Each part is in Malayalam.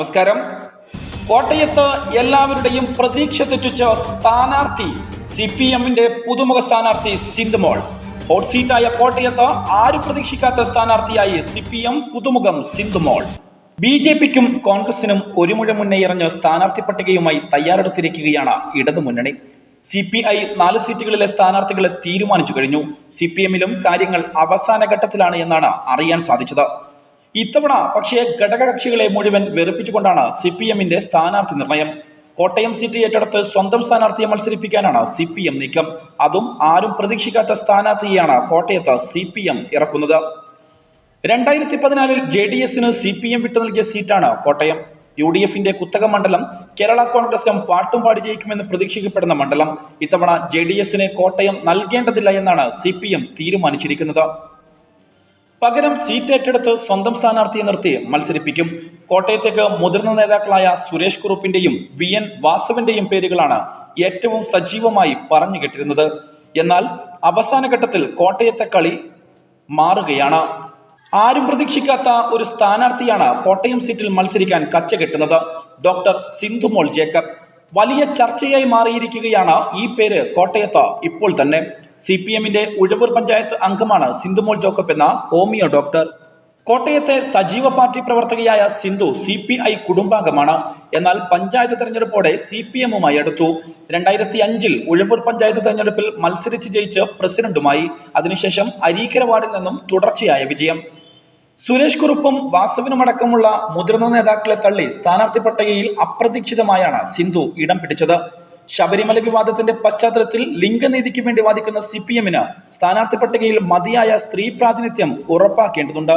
നമസ്കാരം. കോട്ടയത്ത് എല്ലാവരുടെയും പ്രതീക്ഷ തെറ്റിച്ച സ്ഥാനാർത്ഥി സി പി എമ്മിന്റെ പുതുമുഖ സ്ഥാനാർത്ഥി സിന്ധുമോൾ. ഹോട്ട് സീറ്റായ കോട്ടയത്ത് ആരും പ്രതീക്ഷിക്കാത്ത സ്ഥാനാർത്ഥിയായി സി പി എം പുതുമുഖം സിന്ധുമോൾ. ബി ജെ പിക്കും കോൺഗ്രസിനും ഒരു മുഴ മുന്നേ ഇറഞ്ഞ സ്ഥാനാർത്ഥി പട്ടികയുമായി തയ്യാറെടുത്തിരിക്കുകയാണ് ഇടതുമുന്നണി. സി പി ഐ നാല് സീറ്റുകളിലെ സ്ഥാനാർത്ഥികളെ തീരുമാനിച്ചു കഴിഞ്ഞു. സി പി എമ്മിലും കാര്യങ്ങൾ അവസാന ഘട്ടത്തിലാണ് എന്നാണ് അറിയാൻ സാധിച്ചത്. ഇത്തവണ പക്ഷേ ഘടകകക്ഷികളെ മുഴുവൻ വെറുപ്പിച്ചുകൊണ്ടാണ് സി പി എമ്മിന്റെ സ്ഥാനാർത്ഥി നിർണയം. കോട്ടയം സീറ്റ് ഏറ്റെടുത്ത് സ്വന്തം സ്ഥാനാർത്ഥിയെ മത്സരിപ്പിക്കാനാണ് സി പി എം നീക്കം. അതും ആരും പ്രതീക്ഷിക്കാത്ത സ്ഥാനാർത്ഥിയെയാണ് കോട്ടയത്ത് സി പി എം ഇറക്കുന്നത്. രണ്ടായിരത്തി പതിനാലിൽ ജെ ഡി എസിന് സി പി എം വിട്ടു നൽകിയ സീറ്റാണ് കോട്ടയം. യു ഡി എഫിന്റെ കുത്തക മണ്ഡലം കേരള കോൺഗ്രസ് എം പാട്ടും പാടി ജയിക്കുമെന്ന് പ്രതീക്ഷിക്കപ്പെടുന്ന മണ്ഡലം. ഇത്തവണ ജെ ഡി എസിന് കോട്ടയം നൽകേണ്ടതില്ല എന്നാണ് സി പി എം തീരുമാനിച്ചിരിക്കുന്നത്. പകരം സീറ്റ് ഏറ്റെടുത്ത് സ്വന്തം സ്ഥാനാർത്ഥിയെ നിർത്തി മത്സരിപ്പിക്കും. കോട്ടയത്തേക്ക് മുതിർന്ന നേതാക്കളായ സുരേഷ് കുറുപ്പിന്റെയും വി എൻ വാസവന്റെയും പേരുകളാണ് ഏറ്റവും സജീവമായി പറഞ്ഞു കേട്ടിരുന്നത്. എന്നാൽ അവസാന ഘട്ടത്തിൽ കോട്ടയത്തെ കളി മാറുകയാണ്. ആരും പ്രതീക്ഷിക്കാത്ത ഒരു സ്ഥാനാർത്ഥിയാണ് കോട്ടയം സീറ്റിൽ മത്സരിക്കാൻ കച്ച കെട്ടുന്നത്. ഡോക്ടർ സിന്ധുമോൾ ജേക്കബ് വലിയ ചർച്ചയായി മാറിയിരിക്കുകയാണ് ഈ പേര് കോട്ടയത്ത് ഇപ്പോൾ തന്നെ. സി പി എമ്മിന്റെ ഉഴവൂർ പഞ്ചായത്ത് അംഗമാണ് സിന്ധുമോൾ ജോക്കബ് എന്ന ഹോമിയോ ഡോക്ടർ. കോട്ടയത്തെ സജീവ പാർട്ടി പ്രവർത്തകയായ സിന്ധു സി പി ഐ കുടുംബാംഗമാണ്. എന്നാൽ പഞ്ചായത്ത് തെരഞ്ഞെടുപ്പോടെ സി പി എമ്മുമായി അടുത്തു. രണ്ടായിരത്തി അഞ്ചിൽ ഉഴവൂർ പഞ്ചായത്ത് തെരഞ്ഞെടുപ്പിൽ മത്സരിച്ച് ജയിച്ച് പ്രസിഡന്റുമായി. അതിനുശേഷം അരീക്കര വാർഡിൽ നിന്നും തുടർച്ചയായ വിജയം. സുരേഷ് കുറുപ്പും വാസവിനുമടക്കമുള്ള മുതിർന്ന നേതാക്കളെ തള്ളി സ്ഥാനാർത്ഥി പട്ടികയിൽ അപ്രതീക്ഷിതമായാണ് സിന്ധു ഇടം പിടിച്ചത്. ശബരിമല വിവാദത്തിന്റെ പശ്ചാത്തലത്തിൽ ലിംഗനീതിക്ക് വേണ്ടി വാദിക്കുന്ന സി പി എമ്മിന് സ്ഥാനാർത്ഥി പട്ടികയിൽ മതിയായ സ്ത്രീ പ്രാതിനിധ്യം ഉറപ്പാക്കേണ്ടതുണ്ട്.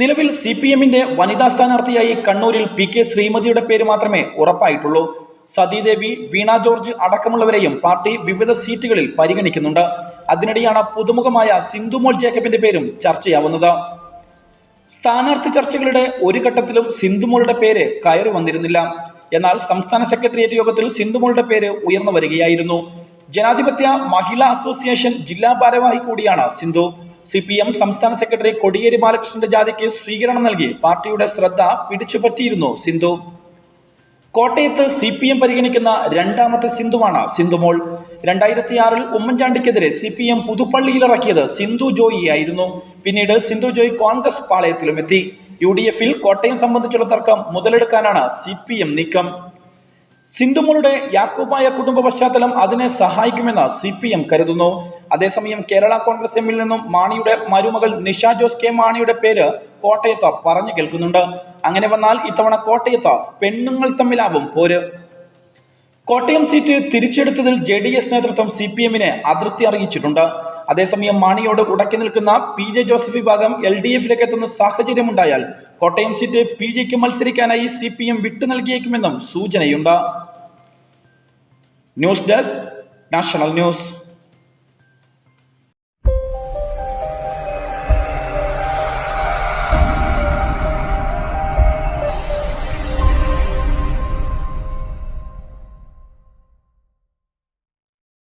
നിലവിൽ സി പി എമ്മിന്റെ വനിതാ സ്ഥാനാർത്ഥിയായി കണ്ണൂരിൽ പി കെ ശ്രീമതിയുടെ പേര് മാത്രമേ ഉറപ്പായിട്ടുള്ളൂ. സതീദേവി വീണ ജോർജ് അടക്കമുള്ളവരെയും പാർട്ടി വിവിധ സീറ്റുകളിൽ പരിഗണിക്കുന്നുണ്ട്. അതിനിടെയാണ് പുതുമുഖമായ സിന്ധുമോൾ ജേക്കബിന്റെ പേരും ചർച്ചയാവുന്നത്. സ്ഥാനാർത്ഥി ചർച്ചകളുടെ ഒരു ഘട്ടത്തിലും സിന്ധുമോളുടെ പേര് കയറി വന്നിരുന്നില്ല. എന്നാൽ സംസ്ഥാന സെക്രട്ടേറിയറ്റ് യോഗത്തിൽ സിന്ധുമോളുടെ പേര് ഉയർന്നു വരികയായിരുന്നു. ജനാധിപത്യ മഹിളാ അസോസിയേഷൻ ജില്ലാ ഭാരവാഹി കൂടിയാണ് സിന്ധു. സി പി എം സംസ്ഥാന സെക്രട്ടറി കൊടിയേരി ബാലകൃഷ്ണന്റെ ജാഥയ്ക്ക് സ്വീകരണം നൽകി പാർട്ടിയുടെ ശ്രദ്ധ പിടിച്ചുപറ്റിയിരുന്നു സിന്ധു. കോട്ടയത്ത് സി പി എം പരിഗണിക്കുന്ന രണ്ടാമത്തെ സിന്ധുവാണ് സിന്ധുമോൾ. രണ്ടായിരത്തി ആറിൽ ഉമ്മൻചാണ്ടിക്കെതിരെ സി പി എം പുതുപ്പള്ളിയിലിറക്കിയത് സിന്ധു ജോയി ആയിരുന്നു. പിന്നീട് സിന്ധു ജോയി കോൺഗ്രസ് പാളയത്തിലും എത്തി. യു ഡി എഫിൽ കോട്ടയം സംബന്ധിച്ചുള്ള തർക്കം മുതലെടുക്കാനാണ് സി പി എം നീക്കം. സിന്ധുമോളുടെ യാക്കോബായ കുടുംബ പശ്ചാത്തലം അതിനെ സഹായിക്കുമെന്ന് സി പി എം കരുതുന്നു. അതേസമയം കേരള കോൺഗ്രസ് എമ്മിൽ നിന്നും മാണിയുടെ മരുമകൾ നിഷ ജോസ് കെ മാണിയുടെ പേര് കോട്ടയത്ത് പറഞ്ഞു കേൾക്കുന്നുണ്ട്. അങ്ങനെ വന്നാൽ ഇത്തവണ കോട്ടയത്ത് പെണ്ണുങ്ങൾ തമ്മിലാവും പോര്. കോട്ടയം സീറ്റ് തിരിച്ചെടുത്തതിൽ ജെ ഡി എസ് നേതൃത്വം സി പി എമ്മിനെ അതൃപ്തി അറിയിച്ചിട്ടുണ്ട്. അതേസമയം മാണിയോട് ഉടക്കി നിൽക്കുന്ന പി ജെ ജോസഫ് വിഭാഗം എൽ ഡി എഫിലേക്ക് എത്തുന്ന സാഹചര്യമുണ്ടായാൽ കോട്ടയം സീറ്റ് പി ജിക്ക് മത്സരിക്കാനായി സി പി എം വിട്ടു നൽകിയേക്കുമെന്നും സൂചനയുണ്ട്. News desk national news.